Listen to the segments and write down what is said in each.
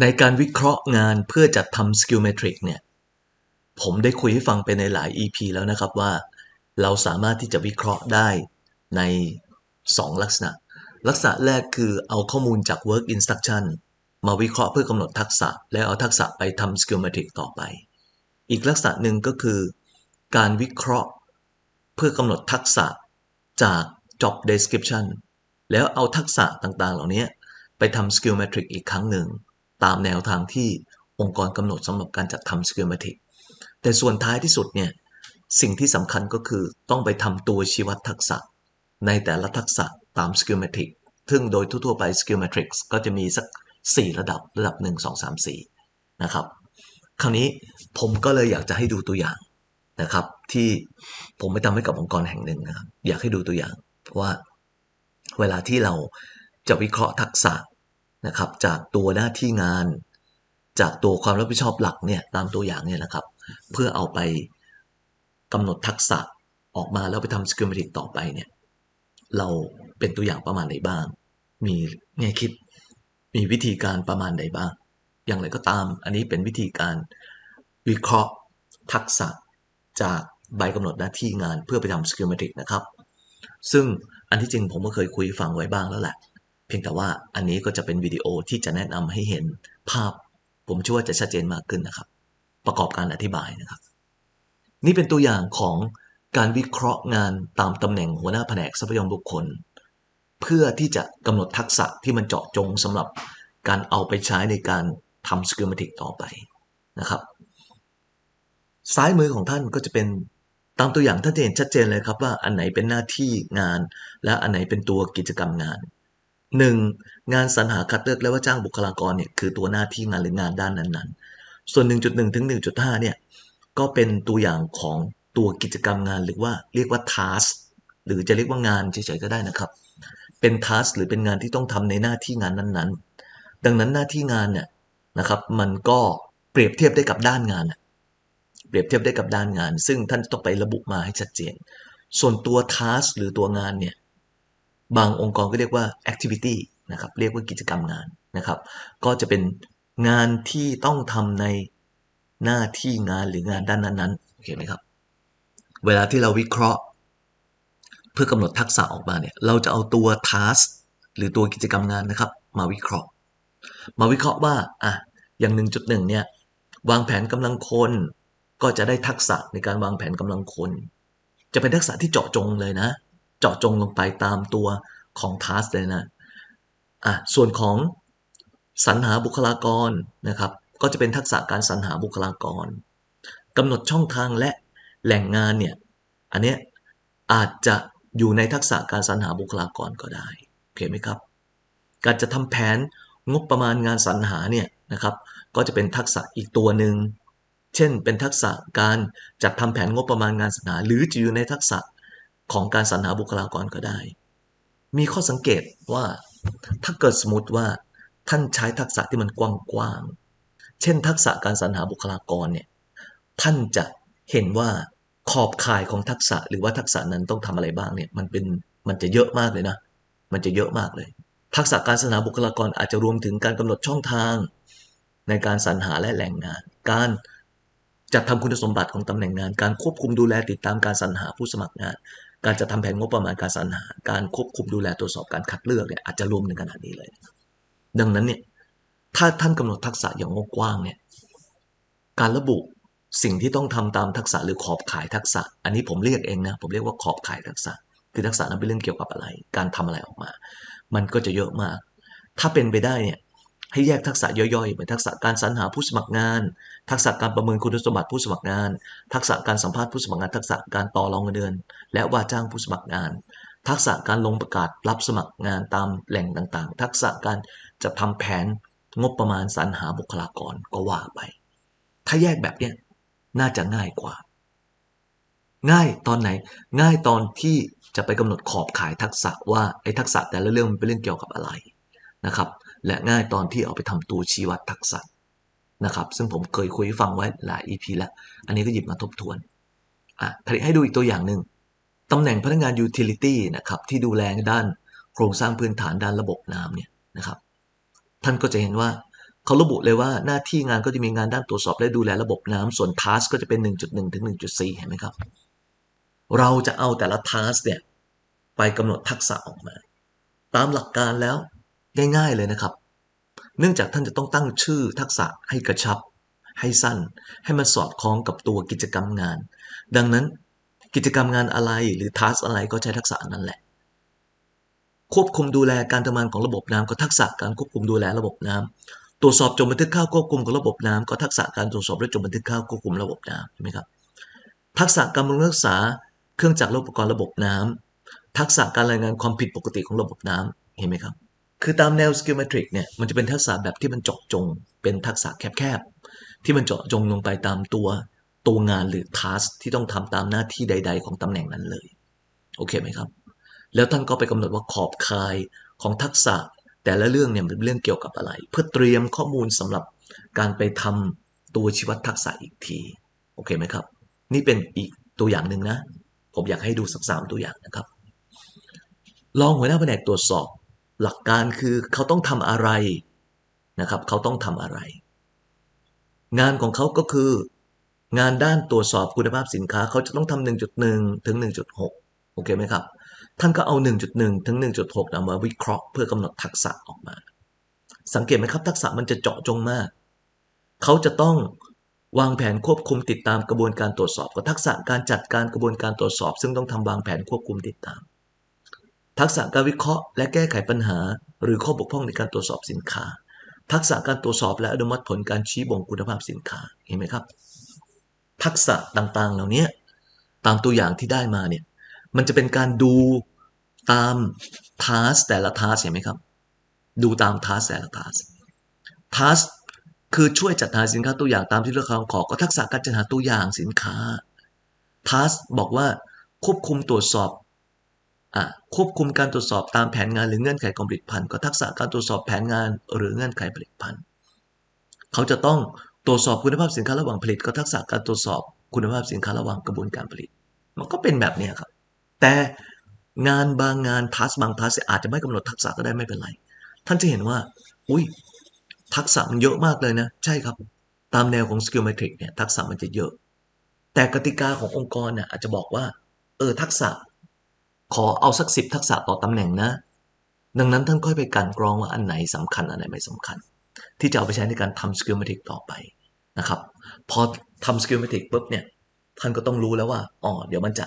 ในการวิเคราะห์งานเพื่อจัดทำสกิลเมทริกเนี่ย ผมได้คุยให้ฟังไปในหลาย EP แล้วนะครับว่า เราสามารถที่จะวิเคราะห์ได้ใน 2 ลักษณะ ลักษณะแรกคือเอาข้อมูลจาก work instruction มาวิเคราะห์เพื่อกำหนดทักษะ แล้วเอาทักษะไปทำ skill metric ต่อไป อีกลักษณะหนึ่งก็คือ การวิเคราะห์เพื่อกำหนดทักษะจาก job description แล้วเอาทักษะต่างๆ เหล่านี้ไปทำ skill metric อีกครั้งหนึ่ง ตามแนวทางที่องค์กรกำหนดสำหรับการจัดทำ skill metric แต่ส่วนท้ายที่สุดเนี่ยสิ่งที่สำคัญก็คือต้องไปทำตัวชี้วัดทักษะ ในแต่ละทักษะตาม skill metric ซึ่งโดยทั่วๆไป skill metrics ก็จะมีสัก 4 ระดับระดับ 1 2 3 4 นะครับ คราวนี้ผมก็เลยอยากจะให้ดูตัวอย่างนะครับ ที่ผมไปทำให้กับองค์กรแห่งหนึ่งนะครับอยากให้ดูตัวอย่างว่าเวลาที่เราจะวิเคราะห์ทักษะ นะครับ จากตัวหน้าที่งาน จากตัวความรับผิดชอบหลักเนี่ยตามตัวอย่างเนี่ยนะครับ เพื่อเอาไปกำหนดทักษะออกมาแล้วไปทำสกิลเมติกต่อไปเนี่ยเราเป็นตัวอย่างประมาณไหนบ้าง มีแง่คิดมีวิธีการประมาณไหนบ้าง อย่างไรก็ตาม อันนี้เป็นวิธีการวิเคราะห์ทักษะจากใบกำหนดหน้าที่งานเพื่อไปทำสกิลเมติกนะครับ ซึ่งอันที่จริงผมก็เคยคุยฟังไว้บ้างแล้วแหละ พียงแต่ว่าอันนี้ก็จะเป็นวิดีโอที่จะแนะนำให้เห็นภาพ ผมเชื่อว่าจะชัดเจนมากขึ้นนะครับ ประกอบการอธิบายนะครับ นี่เป็นตัวอย่างของการวิเคราะห์งานตามตำแหน่งหัวหน้าแผนกทรัพยากรบุคคล เพื่อที่จะกำหนดทักษะที่มันเจาะจงสำหรับการเอาไปใช้ในการทำสกิลมติกต่อไปนะครับ ซ้ายมือของท่านก็จะเป็นตามตัวอย่างท่านจะเห็นชัดเจนเลยครับว่าอันไหนเป็นหน้าที่งาน และอันไหนเป็นตัวกิจกรรมงาน 1. งงานสรรหาคัดเลือกและว่าจ้างบุคลากรเนี่ยคือตัวหน้าที่งานหรืองานด้านนั้นๆ ส่วน 1.1 ถึง 1.5 เนี่ยก็เป็นตัวอย่างของตัวกิจกรรมงานหรือว่าเรียกว่า task หรือจะเรียกว่างานเฉยๆก็ได้นะครับ เป็น task หรือเป็นงานที่ต้องทำในหน้าที่งานนั้นๆ ดังนั้นหน้าที่งานเนี่ยนะครับ มันก็เปรียบเทียบได้กับด้านงานเปรียบเทียบได้กับด้านงาน ซึ่งท่านต้องไประบุมาให้ชัดเจน ส่วนตัว task หรือตัวงานเนี่ย บางองค์กรก็เรียกว่า activity นะครับเรียกว่ากิจกรรมงานนะครับ ก็จะเป็นงานที่ต้องทำในหน้าที่งานหรืองานด้านนั้นๆโอเคไหมครับ เวลาที่เราวิเคราะห์ เพื่อกำหนดทักษะออกมาเนี่ยเราจะเอาตัว task หรือตัวกิจกรรมงานนะครับ มาวิเคราะห์ มาวิเคราะห์ว่าอะอย่าง1.1เนี่ยวางแผนกำลังคนก็จะได้ทักษะในการวางแผนกำลังคน จะเป็นทักษะที่เจาะจงเลยนะ เจาะจงลงไปตามตัวของ task เลยนะอะส่วนของสรรหาบุคลากรนะครับ ก็จะเป็นทักษะการสรรหาบุคลากรกำหนดช่องทางและแหล่งงานเนี่ยอันเนี้ยอาจจะอยู่ในทักษะการสรรหาบุคลากรก็ได้โอเคไหมครับ การจะทำแผนงบประมาณงานสรรหาเนี่ยนะครับก็จะเป็นทักษะอีกตัวหนึ่ง เช่น เป็นทักษะการจัดทำแผนงบประมาณงานสรรหา หรือจะอยู่ในทักษะ ของการสรรหาบุคลากรก็ได้ มีข้อสังเกตว่าถ้าเกิดสมมติว่าท่านใช้ทักษะที่มันกว้างๆ เช่น ทักษะการสรรหาบุคลากรเนี่ยท่านจะเห็นว่าขอบข่ายของทักษะหรือว่าทักษะนั้นต้องทำอะไรบ้างเนี่ยมันเป็นมันจะเยอะมากเลยนะ มันจะเยอะมากเลย ทักษะการสรรหาบุคลากรอาจจะรวมถึงการกำหนดช่องทาง ในการสรรหาและแหล่งงาน การจัดทำคุณสมบัติของตำแหน่งงาน การควบคุมดูแลติดตามการสรรหาผู้สมัครงาน การจะทำแผนงบประมาณการสรรหาการควบคุมดูแลตรวจสอบการคัดเลือกเนี่ยอาจจะรวมถึงขนาดนี้เลย ดังนั้นเนี่ยถ้าท่านกำหนดทักษะอย่างกว้างเนี่ยการระบุสิ่งที่ต้องทำตามทักษะหรือขอบข่ายทักษะ อันนี้ผมเรียกเองนะผมเรียกว่าขอบข่ายทักษะ คือทักษะนั้นเป็นเรื่องเกี่ยวกับอะไร การทำอะไรออกมา มันก็จะเยอะมาก ถ้าเป็นไปได้เนี่ยให้แยกทักษะย่อยๆเหมือนทักษะการสรรหาผู้สมัครงาน ทักษะการประเมินคุณสมบัติผู้สมัครงาน ทักษะการสัมภาษณ์ผู้สมัครงาน ทักษะการต่อรองเงินเดือน และว่าจ้างผู้สมัครงาน ทักษะการลงประกาศรับสมัครงานตามแหล่งต่างๆ ทักษะการจะทำแผนงบประมาณสรรหาบุคลากรก็ว่าไป ถ้าแยกแบบเนี้ยน่าจะง่ายกว่า ง่ายตอนไหน ง่ายตอนที่จะไปกำหนดขอบข่ายทักษะว่าไอ้ทักษะแต่ละเรื่องมันเป็นเรื่องเกี่ยวกับอะไรนะครับ และง่ายตอนที่เอาไปทำตัวชี้วัดทักษะ นะครับ ซึ่งผมเคยคุยฟังไว้หลาย EP แล้ว อันนี้ก็หยิบมาทบทวนอะผลิตให้ดูอีกตัวอย่างหนึ่งตำแหน่งพนักงาน utility นะครับที่ดูแลด้านโครงสร้างพื้นฐานด้านระบบน้ำเนี่ยนะครับ ท่านก็จะเห็นว่าเขาระบุเลยว่าหน้าที่งานก็จะมีงานด้านตรวจสอบและดูแลระบบน้ำส่วน task ก็จะเป็น 1.1 ถึง 1.4 เห็นไหมครับ เราจะเอาแต่ละ task เนี่ยไปกำหนดทักษะออกมา ตามหลักการแล้วง่าย ๆเลยนะครับ เนื่องจากท่านจะต้องตั้งชื่อทักษะให้กระชับ ให้สั้น ให้มันสอดคล้องกับตัวกิจกรรมงาน ดังนั้นกิจกรรมงานอะไรหรือ task อะไรก็ใช้ทักษะนั่นแหละ ควบคุมดูแลการทำงานของระบบน้ำก็ทักษะการควบคุมดูแลระบบน้ำตรวจสอบจดบันทึกข้าวควบคุมของระบบน้ำก็ทักษะการตรวจสอบและจดบันทึกข้าวควบคุมระบบน้ำใช่ไหมครับทักษะการบำรุงรักษาเครื่องจักรและอุปกรณ์ระบบน้ำทักษะการรายงานความผิดปกติของระบบน้ำเห็นไหมครับ คือตามแนว skill matrix เนี่ยมันจะเป็นทักษะแบบที่มันเจาะจง เป็นทักษะแคบๆ ที่มันเจาะจงลงไปตามตัวตัวงานหรือ task ที่ต้องทำตามหน้าที่ใด ๆ ของตำแหน่งนั้นเลย โอเคไหมครับ แล้วท่านก็ไปกำหนดว่าขอบคายของทักษะแต่ละเรื่องเนี่ยเป็นเรื่องเกี่ยวกับอะไร เพื่อเตรียมข้อมูลสำหรับการไปทำตัวชีวัดทักษะอีกที โอเคไหมครับ นี่เป็นอีกตัวอย่างหนึ่งนะ ผมอยากให้ดูสักสามตัวอย่างนะครับ ลองหัวหน้าแผนกตรวจสอบ หลักการคือเขาต้องทำอะไรนะครับ เขาต้องทำอะไร งานของเขาก็คืองานด้านตรวจสอบคุณภาพสินค้า เขาจะต้องทำ1.1 ถึง 1.6 โอเคไหมครับ ท่านก็เอา 1.1 ถึง 1.6นำมาวิเคราะห์เพื่อกำหนดทักษะออกมา สังเกตไหมครับทักษะมันจะเจาะจงมาก เขาจะต้องวางแผนควบคุมติดตามกระบวนการตรวจสอบกับทักษะการจัดการกระบวนการตรวจสอบ ซึ่งต้องทำวางแผนควบคุมติดตาม ทักษะการวิเคราะห์ และแก้ไขปัญหา หรือข้อบกพร่องในการตรวจสอบสินค้า ทักษะการตรวจสอบและอนุมัติผลการชี้บ่งคุณภาพสินค้าเห็นไหมครับ ทักษะต่างๆ เหล่านี้ตามตัวอย่างที่ได้มาเนี่ยมันจะเป็นการดูตามทาสแต่ละทาสเห็นไหมครับ ดูตามทาสแต่ละทาสทาสคือช่วยจัดหาสินค้าตัวอย่างตามที่ลูกค้าขอก็ทักษะการจัดหาตัวอย่างสินค้าทาสบอกว่าควบคุมตรวจสอบ ควบคุมการตรวจสอบตามแผนงานหรือเงื่อนไขของผลิตภัณฑ์ก็ทักษะการตรวจสอบแผนงานหรือเงื่อนไขผลิตภัณฑ์ เขาจะต้องตรวจสอบคุณภาพสินค้าระหว่างผลิต ก็ทักษะการตรวจสอบคุณภาพสินค้าระหว่างกระบวนการผลิต มันก็เป็นแบบนี้ครับ แต่งานบางงานทัสบางทัสอาจจะไม่กำหนดทักษะก็ได้ไม่เป็นไร ท่านจะเห็นว่า อุ้ยทักษะมันเยอะมากเลยนะ ใช่ครับ ตามแนวของ skill matrix เนี่ยทักษะมันจะเยอะ แต่กติกาขององค์กรเนี่ยอาจจะบอกว่า เออทักษะ ขอเอาสักสิบทักษะต่อตำแหน่งนะ ดังนั้นท่านค่อยไปกลันกรองว่าอันไหนสำคัญอันไหนไม่สำคัญ ที่จะเอาไปใช้ในการทำ skill matrix ต่อไปนะครับ พอทำ skill matrix ปุ๊บเนี่ยท่านก็ต้องรู้แล้วว่าอ๋อเดี๋ยวมันจะ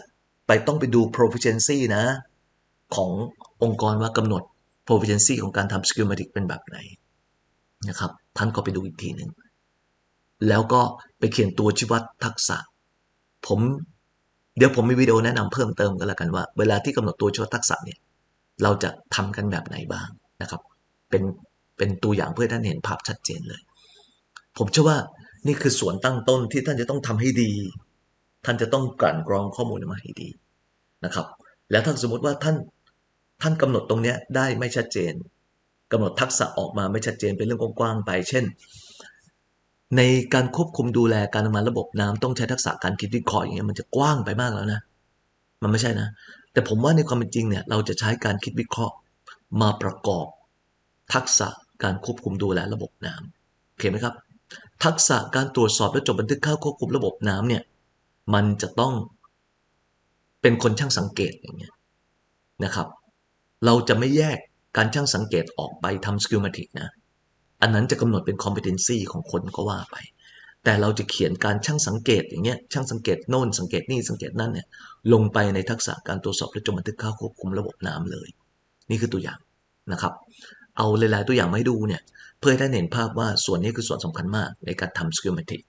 ไปต้องไปดู proficiency นะ ขององค์กรว่ากำหนด proficiency ของการทำ skill matrix เป็นแบบไหนนะครับ ท่านก็ไปดูอีกทีหนึ่ง แล้วก็ไปเขียนตัวชี้วัดทักษะ ผม เดี๋ยวผมมีวิดีโอแนะนำเพิ่มเติมกันแล้วกันว่า เวลาที่กำหนดตัวชี้วัดทักษะเนี่ยเราจะทำกันแบบไหนบ้างนะครับ เป็นเป็นตัวอย่างเพื่อท่านเห็นภาพชัดเจนเลย ผมเชื่อว่านี่คือส่วนตั้งต้นที่ท่านจะต้องทำให้ดี ท่านจะต้องกลั่นกรองข้อมูลมาให้ดีนะครับ แล้วถ้าสมมติว่าท่านท่านกำหนดตรงเนี้ยได้ไม่ชัดเจนกำหนดทักษะออกมาไม่ชัดเจนเป็นเรื่องกว้างๆไป เช่น ในการควบคุมดูแลการทำงานระบบน้ำต้องใช้ทักษะการคิดวิเคราะห์อย่างเงี้ยมันจะกว้างไปมากแล้วนะ มันไม่ใช่นะ แต่ผมว่าในความเป็นจริงเนี่ยเราจะใช้การคิดวิเคราะห์มาประกอบ ทักษะการควบคุมดูแลระบบน้ำโอเคไหมครับ ทักษะการตรวจสอบและจดบันทึกเข้าควบคุมระบบน้ำเนี่ยมันจะต้องเป็นคนช่างสังเกตอย่างเงี้ยนะครับ เราจะไม่แยกการช่างสังเกตออกไปทำ skill matrix นะ อันนั้นจะกำหนดเป็น competency ของคนก็ว่าไป แต่เราจะเขียนการช่างสังเกตอย่างเงี้ยช่างสังเกตโน่นสังเกตนี่สังเกตนั่นเนี่ยลงไปในทักษะการตรวจสอบและจดบันทึกข้าควบคุมระบบน้ำเลย นี่คือตัวอย่างนะครับ เอาหลายๆตัวอย่างมาให้ดูเนี่ยเพื่อให้ท่านเห็นภาพว่าส่วนนี้คือส่วนสำคัญมากในการทำ skill matrix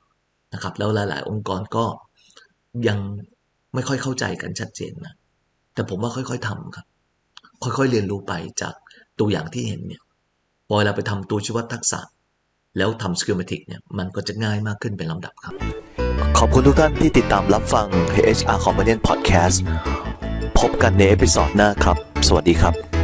นะครับแล้วหลาย ๆ องค์กรก็ยังไม่ค่อยเข้าใจกันชัดเจนนะแต่ผมว่าค่อย ๆทำครับ ค่อย ๆ เรียนรู้ไปจากตัวอย่างที่เห็นเนี่ย พอเราไปทำตัวชีวัดทักษะ แล้วทำสกิลมาติกเนี่ยมันก็จะง่ายมากขึ้นเป็นลำดับครับ ขอบคุณทุกท่านที่ติดตามรับฟัง HR Companion Podcast พบกันในเอพิซอดหน้าครับ สวัสดีครับ